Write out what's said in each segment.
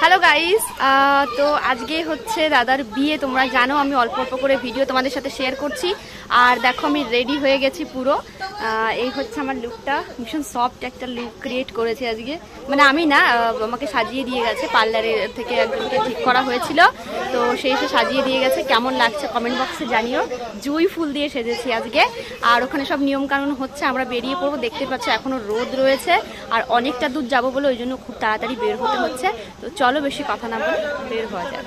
Hello guys তো আজকে হচ্ছে দাদার বিয়ে। তোমরা জানো, আমি অল্প অল্প করে ভিডিও তোমাদের সাথে শেয়ার করছি। আর দেখো, আমি রেডি হয়ে গেছি পুরো। এই হচ্ছে আমার লুকটা ভীষণ সফট একটা লুক ক্রিয়েট করেছে আজকে। মানে আমি না আমাকে সাজিয়ে দিয়ে গেছে পার্লারের থেকে একজনকে ঠিক করা হয়েছিল। তো সেই সে সাজিয়ে দিয়ে গেছে। কেমন লাগছে কমেন্ট বক্সে জানিও। জুই ফুল দিয়ে সেজেছি আজকে। আর ওখানে সব নিয়ম কানুন হচ্ছে, আমরা বেরিয়ে পড়ব। দেখতে পাচ্ছ এখনও রোদ রয়েছে। আর অনেকটা দূর যাব বলে ওই জন্য খুব তাড়াতাড়ি বের হতে হচ্ছে। তো চলো বেশি কথা না বলে বের হওয়া যায়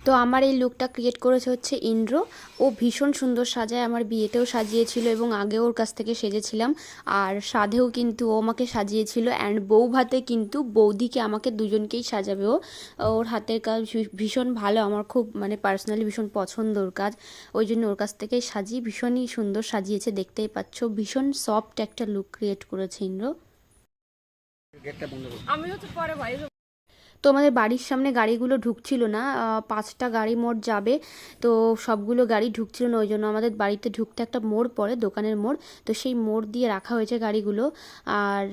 তো আমার এই লুকটা ক্রিয়েট করেছে হচ্ছে ইন্দ্র। ও ভীষণ সুন্দর সাজায়, আমার বিয়েতেও সাজিয়েছিল এবং আগেও ওর কাছ থেকে সেজেছিলাম। আর সাধেও কিন্তু ও আমাকে সাজিয়েছিল অ্যান্ড বউ ভাতে কিন্তু বৌদিকে আমাকে দুজনকেই সাজাবে ও। ওর হাতের কাজ ভীষণ ভালো, আমার খুব মানে পার্সোনালি ভীষণ পছন্দ ওর কাজ। ওই জন্য ওর কাছ থেকেই সাজিয়ে ভীষণই সুন্দর সাজিয়েছে, দেখতেই পাচ্ছ। ভীষণ সফট একটা লুক ক্রিয়েট করেছে ইন্দ্র। আমি হচ্ছে পরে ভাই। তো আমাদের বাড়ির সামনে গাড়িগুলো ঢুকছিল না পাঁচটা গাড়ি মোড় যাবে। তো সবগুলো গাড়ি ঢুকছিল না ওই জন্য আমাদের বাড়িতে ঢুকতে একটা মোড় পড়ে, দোকানের মোড়। তো সেই মোড় দিয়ে রাখা হয়েছে গাড়িগুলো। আর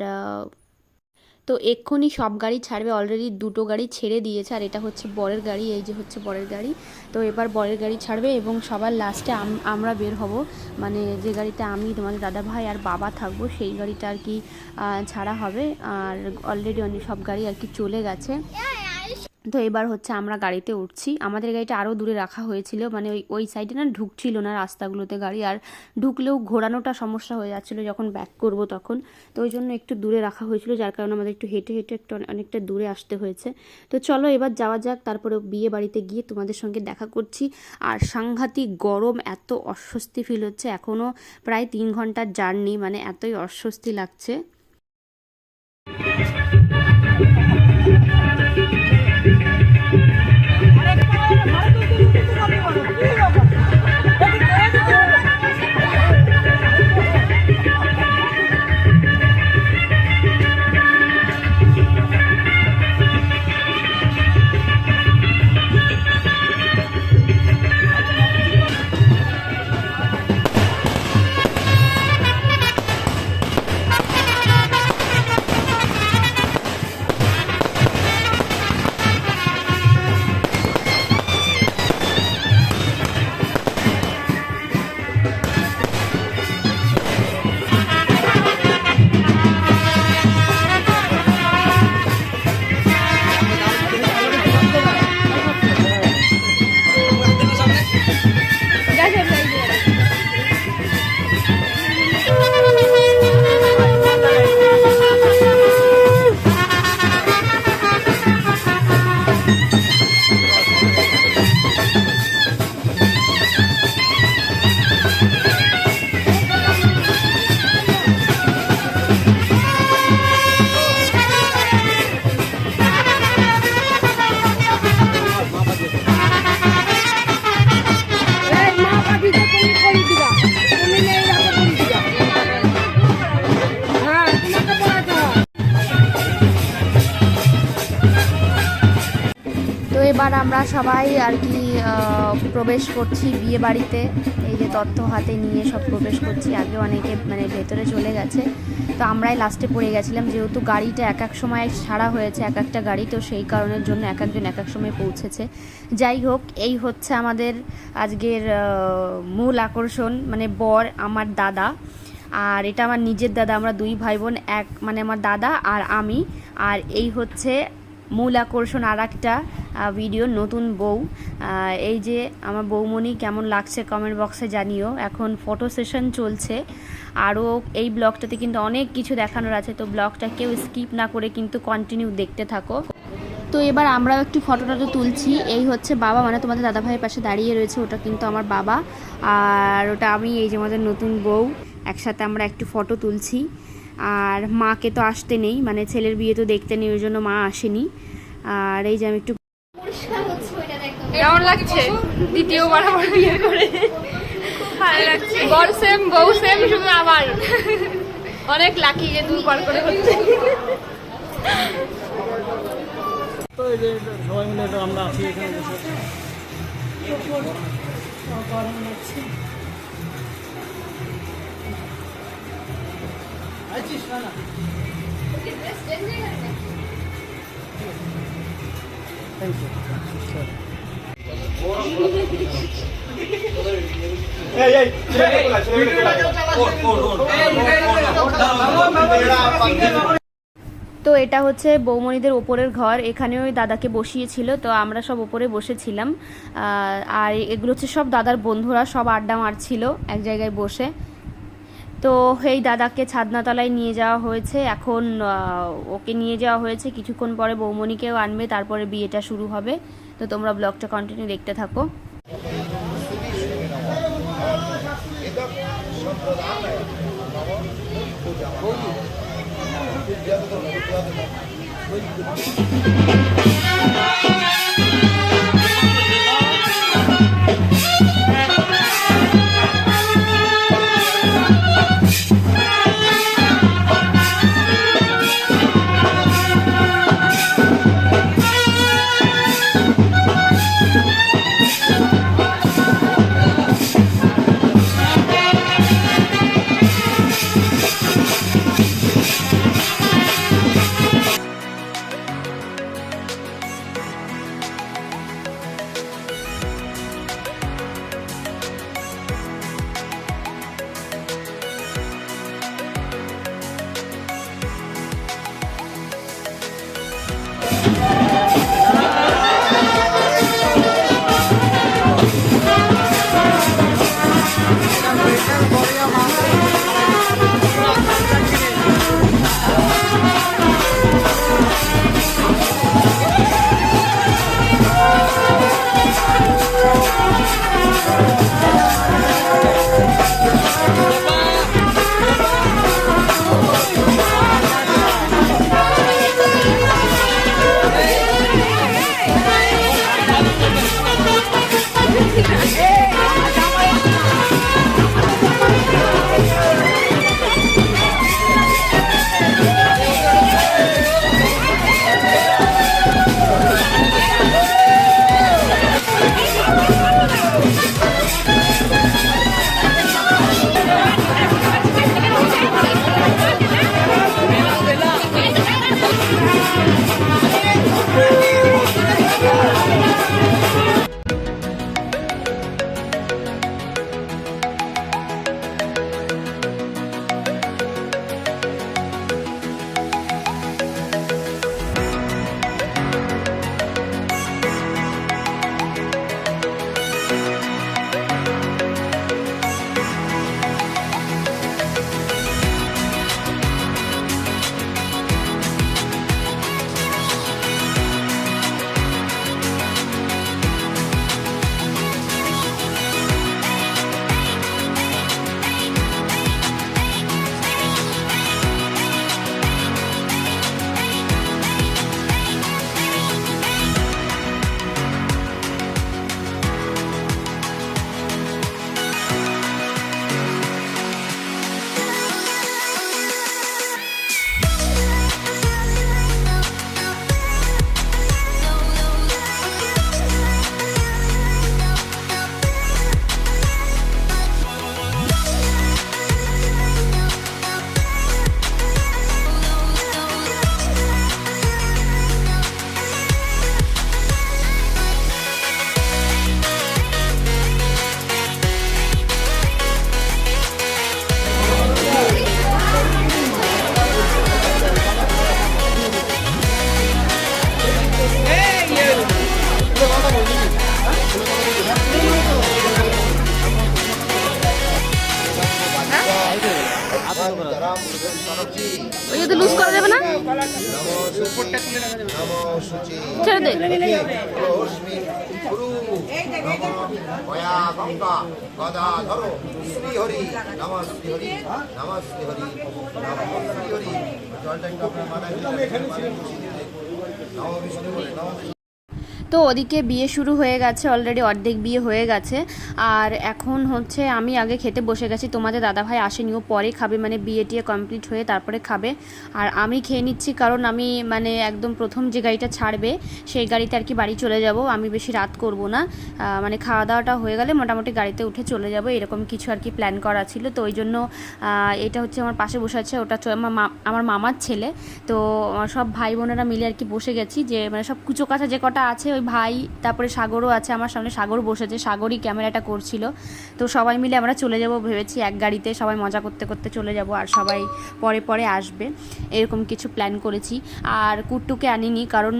তো এক্ষুনি সব গাড়ি ছাড়বে অলরেডি দুটো গাড়ি ছেড়ে দিয়েছে, আর এটা হচ্ছে বরের গাড়ি, এই যে হচ্ছে বরের গাড়ি। তো এবার বরের গাড়ি ছাড়বে এবং সবার লাস্টে আমরা বের হব। মানে যে গাড়িতে আমি, তোমাদের দাদা ভাই আর বাবা থাকব, সেই গাড়িটা আর কি ছাড়া হবে। আর অলরেডি অনেক সব গাড়ি আর কি চলে গেছে। তো এবার হচ্ছে আমরা গাড়িতে উঠছি। আমাদের গাড়িটা আরও দূরে রাখা হয়েছিল মানে ওই ওই সাইডে না ঢুকছিল না রাস্তাগুলোতে গাড়ি, আর ঢুকলেও ঘোরানোটা সমস্যা হয়ে যাচ্ছিল যখন ব্যাক করব তখন। তো ওই জন্য একটু দূরে রাখা হয়েছিল, যার কারণে আমাদের একটু হেঁটে হেঁটে একটু অনেকটা দূরে আসতে হয়েছে। তো চলো এবার যাওয়া যাক, তারপরে বিয়ে বাড়িতে গিয়ে তোমাদের সঙ্গে দেখা করছি। আর সাংঘাতিক গরম এত অস্বস্তি ফিল হচ্ছে এখনও প্রায় তিন ঘণ্টার জার্নি মানে এতই অস্বস্তি লাগছে। সবাই আর কি প্রবেশ করছি বিয়ে বাড়িতে এই যে তথ্য হাতে নিয়ে সব প্রবেশ করছি আগে অনেকে মানে ভেতরে চলে গেছে। তো আমরাই লাস্টে পড়ে গেছিলাম, যেহেতু গাড়িটা এক এক সময় ছাড়া হয়েছে, এক একটা গাড়ি, তো সেই কারণের জন্য এক একজন এক এক সময় পৌঁছেছে। যাই হোক, এই হচ্ছে আমাদের আজকের মূল আকর্ষণ মানে বর, আমার দাদা। আর এটা আমার নিজের দাদা, আমরা দুই ভাই বোন, এক মানে আমার দাদা আর আমি। আর এই হচ্ছে মূল আকর্ষণ আর একটা ভিডিও নতুন বউ। এই যে আমার বৌমণি কেমন লাগছে কমেন্ট বক্সে জানিও। এখন ফটো সেশন চলছে। আরও এই ব্লগটাতে কিন্তু অনেক কিছু দেখানোর আছে, তো ব্লগটা কেউ স্কিপ না করে কিন্তু কন্টিনিউ দেখতে থাকো। তো এবার আমরাও একটু ফটোটা তো তুলছি। এই হচ্ছে বাবা মানে তোমাদের দাদা ভাইয়ের পাশে দাঁড়িয়ে রয়েছে, ওটা কিন্তু আমার বাবা। আর ওটা আমি, এই যে আমাদের নতুন বউ, একসাথে আমরা একটু ফটো তুলছি। আর মাকে তো আসতে নেই মানে ছেলের বিয়ে তো দেখতে নেই ওই জন্য মা আসেনি। আর এই যে আমি একটু কেমন লাগছে? দ্বিতীয়বার আমার বিয়ে করে। ভালো লাগছে। বর সেম বউ সেম শুধু আমার। অনেক লাকি যে দুবার করে হচ্ছে। তো এই যে সবাই মিলে আমরা আছি এখানে বসে তো এটা হচ্ছে বৌমণিদের ওপরের ঘর। এখানে ওই দাদাকে বসিয়েছিল, তো আমরা সব ওপরে বসেছিলাম। আর এগুলো হচ্ছে সব দাদার বন্ধুরা, সব আড্ডা মারছিল এক জায়গায় বসে। তো এই দাদাকে ছাদনাতলায় নিয়ে যাওয়া হয়েছে। এখন ওকে নিয়ে যাওয়া হয়েছে। কিছুক্ষণ পরে বৌমণিকেও আনবে, তারপরে বিয়েটা শুরু হবে। তো তোমরা ব্লগটা কন্টিনিউ দেখতে থাকো। ওই যদি লুজ করা যাবে না? ছেড়ে দে। জলটা একটু আপনার মাথায় নম বিষ্ণু নম তো ওদিকে বিয়ে শুরু হয়ে গেছে অলরেডি অর্ধেক বিয়ে হয়ে গেছে। আর এখন হচ্ছে আমি আগে খেতে বসে গেছি, তোমাদের দাদাভাই আসেনি, ও পরে খাবে মানে বিয়ে টিয়ে কমপ্লিট হয়ে তারপরে খাবে। আর আমি খেয়ে নিচ্ছি কারণ আমি মানে একদম প্রথম যে গাড়িটা ছাড়বে, সেই গাড়িতে আর কি বাড়ি চলে যাব, আমি বেশি রাত করব না। মানে খাওয়া দাওয়াটা হয়ে গেলে মোটামুটি গাড়িতে উঠে চলে যাব, এরকম কিছু আর কি প্ল্যান করা ছিল। তো ওই জন্য এটা হচ্ছে আমার পাশে বসে আছে, ওটা আমার মামার ছেলে। তো সব ভাই বোনেরা মিলে আর কি বসে গেছি, যে মানে সব কুচো কাছা যে কটা আছে, ওই ভাই, তারপরে সাগরও আছে আমার সামনে, সাগর বসেছে, সাগরই ক্যামেরাটা করছিল। তো সবাই মিলে আমরা চলে যাব ভেবেছি এক গাড়িতে, সবাই মজা করতে করতে চলে যাব আর সবাই পরে পরে আসবে। এরকম কিছু প্ল্যান করেছি। আর কুট্টুকে আনিনি কারণ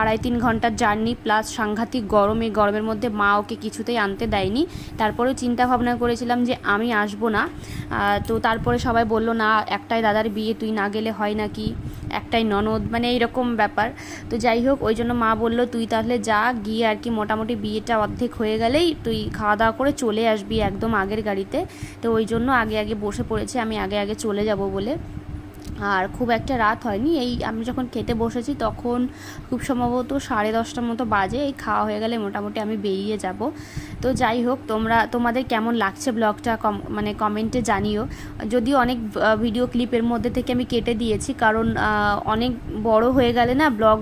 আড়াই তিন ঘণ্টার জার্নি প্লাস সাংঘাতিক গরম, এই গরমের মধ্যে মা ওকে কিছুতেই আনতে দেয়নি। তারপরেও চিন্তা ভাবনা করেছিলাম যে আমি আসব না। তো তারপরে সবাই বলল, না, একটাই দাদার বিয়ে, তুই না গেলে হয় নাকি? একটাই ননদ মানে এইরকম ব্যাপার। তো যাই হোক, ওই জন্য মা বলল, তুই তাহলে যা, গিয়ে আর কি মোটামুটি বিয়েটা অর্ধেক হয়ে গেলেই তুই খাওয়া দাওয়া করে চলে আসবি একদম আগের গাড়িতে। তো ওই জন্য আগে আগে বসে পড়েছে, আমি আগে আগে চলে যাব বলে। আর খুব একটা রাত হয়নি। এই আমি যখন খেতে বসেছি তখন খুব সম্ভবত সাড়ে দশটার মতো বাজে। এই খাওয়া হয়ে গেলে মোটামুটি আমি বেরিয়ে যাব। তো যাই হোক, তোমরা, তোমাদের কেমন লাগছে ব্লগটা কম মানে কমেন্টে জানিও। যদিও অনেক ভিডিও ক্লিপের মধ্যে থেকে আমি কেটে দিয়েছি কারণ অনেক বড় হয়ে গেলে না ব্লগ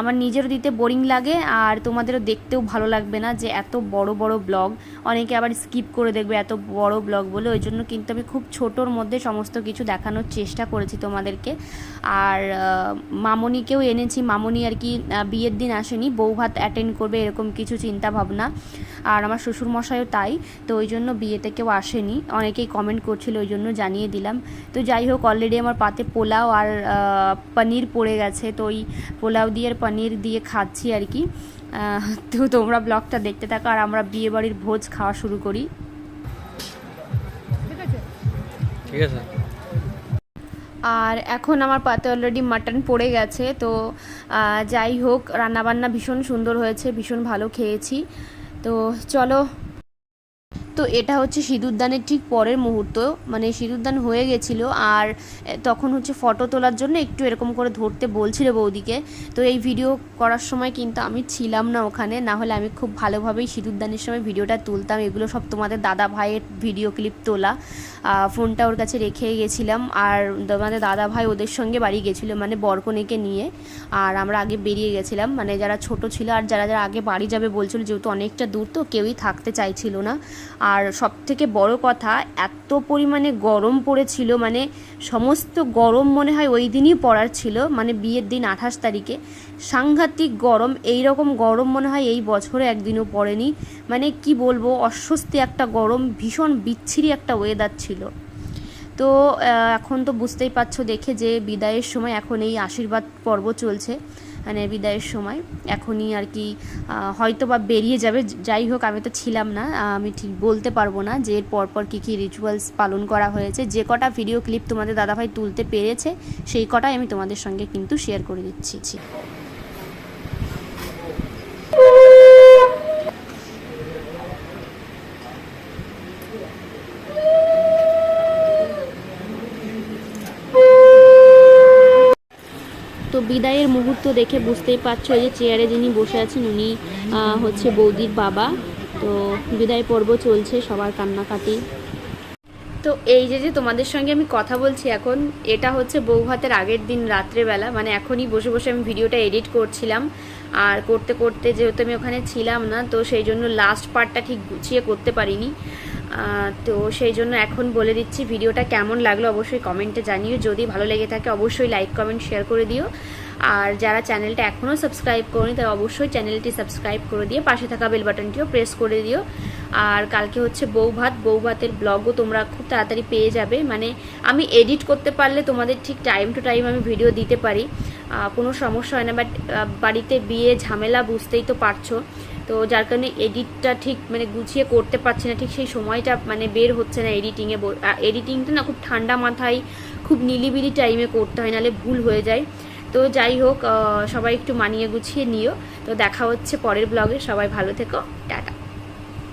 আমার নিজেরও দিতে বোরিং লাগে আর তোমাদেরও দেখতেও ভালো লাগবে না যে এত বড় বড় ব্লগ। অনেকে আবার স্কিপ করে দেখবে এত বড় ব্লগ বলে। ওই জন্য কিন্তু আমি খুব ছোটোর মধ্যে সমস্ত কিছু দেখানোর চেষ্টা করেছি তোমাদেরকে। আর মামনিকেও এনেছি। মামনি আর কি বিয়ের দিন আসেনি। বউ ভাত অ্যাটেন্ড করবে এরকম কিছু চিন্তা ভাবনা। আর আমার শ্বশুরমশাইও তাই। তো ওই জন্য বিয়েতে কেউ আসেনি। অনেকেই কমেন্ট করছিল ওই জন্য জানিয়ে দিলাম। তো যাই হোক অলরেডি আমার পাতে পোলাও আর পনির পড়ে গেছে। তো ওই পোলাও দিয়ে আর পনির দিয়ে খাচ্ছি আর কি। তো তোমরা ব্লগটা দেখতে থাকো। আর আমরা বিয়ে বাড়ির ভোজ খাওয়া শুরু করি। ঠিক আছে। আর এখন আমার পাতে অলরেডি মাটন পড়ে গেছে, তো যাই হোক, রান্নাবান্না ভীষণ সুন্দর হয়েছে, ভীষণ ভালো খেয়েছি। তো, চলো তো এটা হচ্ছে সিঁদুরদানের ঠিক পরের মুহূর্ত। মানে সিঁদুরদান হয়ে গেছিল আর তখন হচ্ছে ফটো তোলার জন্য একটু এরকম করে ধরতে বলছিল বৌদিকে। তো এই ভিডিও করার সময় কিন্তু আমি ছিলাম না ওখানে, না হলে আমি খুব ভালোভাবেই সিঁদুরদানের সময় ভিডিওটা তুলতাম। এগুলো সব তোমাদের দাদা ভাইয়ের ভিডিও ক্লিপ তোলা। ফোনটা ওর কাছে রেখে গেছিলাম আর তোমাদের দাদা ভাই ওদের সঙ্গে বাড়ি গেছিল মানে বরকনেকে নিয়ে। আর আমরা আগে বেরিয়ে গেছিলাম মানে যারা ছোট ছিল আর যারা যারা আগে বাড়ি যাবে বলছিল, যেহেতু অনেকটা দূর তো কেউই থাকতে চাইছিল না। আর সব থেকে বড় কথা, এত পরিমাণে গরম পড়েছিল মানে সমস্ত গরম মনে হয় ওই দিনই পড়ার ছিল মানে বিয়ের দিন আঠাশ তারিখে। সাংঘাতিক গরম এই রকম গরম মনে হয় এই বছরে একদিনও পড়েনি। মানে কি বলব, অস্বস্তি একটা গরম, ভীষণ বিচ্ছিরি একটা ওয়েদার ছিল। তো এখন তো বুঝতেই পারছ দেখে যে বিদায়ের সময় এখন এই আশীর্বাদ পর্ব চলছে। মানে বিদায়ের সময়। এখনই আর কি হয়তো বা বেরিয়ে যাবে যাই হোক, আমি তো ছিলাম না আমি ঠিক বলতে পারব না যে এর পরপর কী কী রিচুয়ালস পালন করা হয়েছে। যে কটা ভিডিও ক্লিপ তোমাদের দাদাভাই তুলতে পেরেছে, সেই কটাই আমি তোমাদের সঙ্গে কিন্তু শেয়ার করে দিচ্ছি। তো বিদায়ের মুহূর্ত দেখে বুঝতেই পারছ যে চেয়ারে যিনি বসে আছেন উনি হচ্ছে বৌদির বাবা। তো বিদায় পর্ব চলছে, সবার কান্নাকাটি। তো এই যে যে তোমাদের সঙ্গে আমি কথা বলছি এখন, এটা হচ্ছে বউ ভাতের আগের দিন রাত্রেবেলা। মানে এখনই বসে বসে আমি ভিডিওটা এডিট করছিলাম। আর করতে করতে যেহেতু আমি ওখানে ছিলাম না, তো সেই জন্য লাস্ট পার্টটা ঠিক গুছিয়ে করতে পারিনি। তো সেই জন্য এখন বলে দিচ্ছি, ভিডিওটা কেমন লাগল অবশ্যই কমেন্টে জানিও। যদি ভালো লেগে থাকে অবশ্যই লাইক, কমেন্ট, শেয়ার করে দিও। আর যারা চ্যানেলটা এখনও সাবস্ক্রাইব করনি, তারা অবশ্যই চ্যানেলটি সাবস্ক্রাইব করে দিয়ে পাশে থাকা বেল বাটনটিও প্রেস করে দিও। আর কালকে হচ্ছে বউ ভাত বউ ভাতের ব্লগও তোমরা খুব তাড়াতাড়ি পেয়ে যাবে। মানে আমি এডিট করতে পারলে তোমাদের ঠিক টাইম টু টাইম আমি ভিডিও দিতে পারি। কোনো সমস্যা হয় না। বাট বাড়িতে বিয়ে ঝামেলা বুঝতেই তো পারছ। তো যার কারণে এডিটটা ঠিক মানে গুছিয়ে করতে পারছি না, ঠিক সেই সময়টা মানে বের হচ্ছে না এডিটিংয়ে এডিটিংটা না খুব ঠান্ডা মাথায়, খুব নিলিবিলি টাইমে করতে হয়, নাহলে ভুল হয়ে যায়। তো যাই হোক সবাই একটু মানিয়ে গুছিয়ে নিও। তো দেখা হচ্ছে পরের ব্লগে সবাই ভালো থেকো। টাটা।